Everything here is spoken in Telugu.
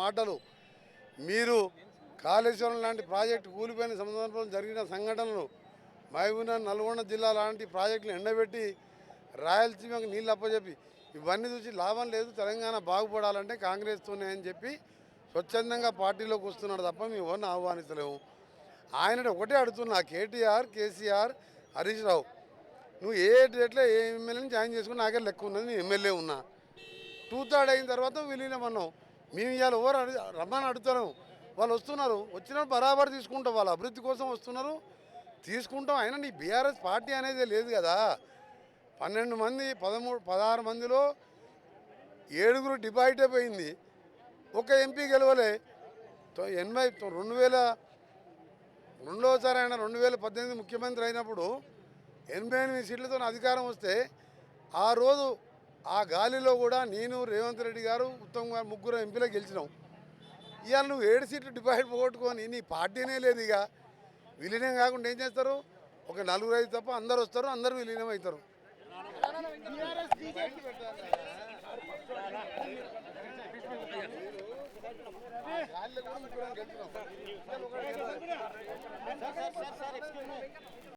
మాటలు. మీరు కాళేశ్వరం లాంటి ప్రాజెక్టు కూలిపోయిన సందర్భంలో జరిగిన సంఘటనలు మహబూబ్నగర్ నల్గొండ జిల్లా లాంటి ప్రాజెక్టులు ఎండబెట్టి రాయలసీమకు నీళ్ళు అప్పచెప్పి ఇవన్నీ చూసి లాభం లేదు తెలంగాణ బాగుపడాలంటే కాంగ్రెస్తోనే అని చెప్పి స్వచ్ఛందంగా పార్టీలోకి వస్తున్నాడు తప్ప మేము ఎవరిని ఆహ్వానించలేము. ఆయన ఒకటే అడుగుతున్నా కేటీఆర్ కేసీఆర్ హరీష్ రావు నువ్వు ఏ డేట్లో ఏ ఎమ్మెల్యేని జాయిన్ చేసుకుని నాకే లెక్క ఉన్నది నేను ఎమ్మెల్యే ఉన్నా. టూ థర్డ్ అయిన తర్వాత విలీనం అన్నావు. మేము ఇవాళ ఎవరు రమ్మని అడుగుతాను వాళ్ళు వస్తున్నారు. వచ్చినప్పుడు బరాబర్ తీసుకుంటాం. వాళ్ళ అభివృద్ధి కోసం వస్తున్నారు. తీసుకుంటాం. అయినా నీ బీఆర్ఎస్ పార్టీ అనేది లేదు కదా. పన్నెండు మంది పదమూడు పదహారు మందిలో ఏడుగురు డిపాజిట్ అయిపోయింది. ఒక ఎంపీ గెలవలే. ఎనభై రెండు వేల రెండోసారి ఆయన రెండు వేల పద్దెనిమిది ముఖ్యమంత్రి అయినప్పుడు ఎనభై ఎనిమిది సీట్లతో అధికారం వస్తే ఆ రోజు ఆ గాలిలో కూడా నేను రేవంత్ రెడ్డి గారు ఉత్తమ్ గారు ముగ్గురు ఎంపీలో గెలిచినాం. ఇవాళ నువ్వు ఏడు సీట్లు డిపాజిట్ పోగొట్టుకొని నీ పార్టీనే లేదు ఇక. విలీనం కాకుండా ఏం చేస్తారు? ఒక నలుగురు ఐదు తప్ప అందరు వస్తారు అందరు విలీనం అవుతారు.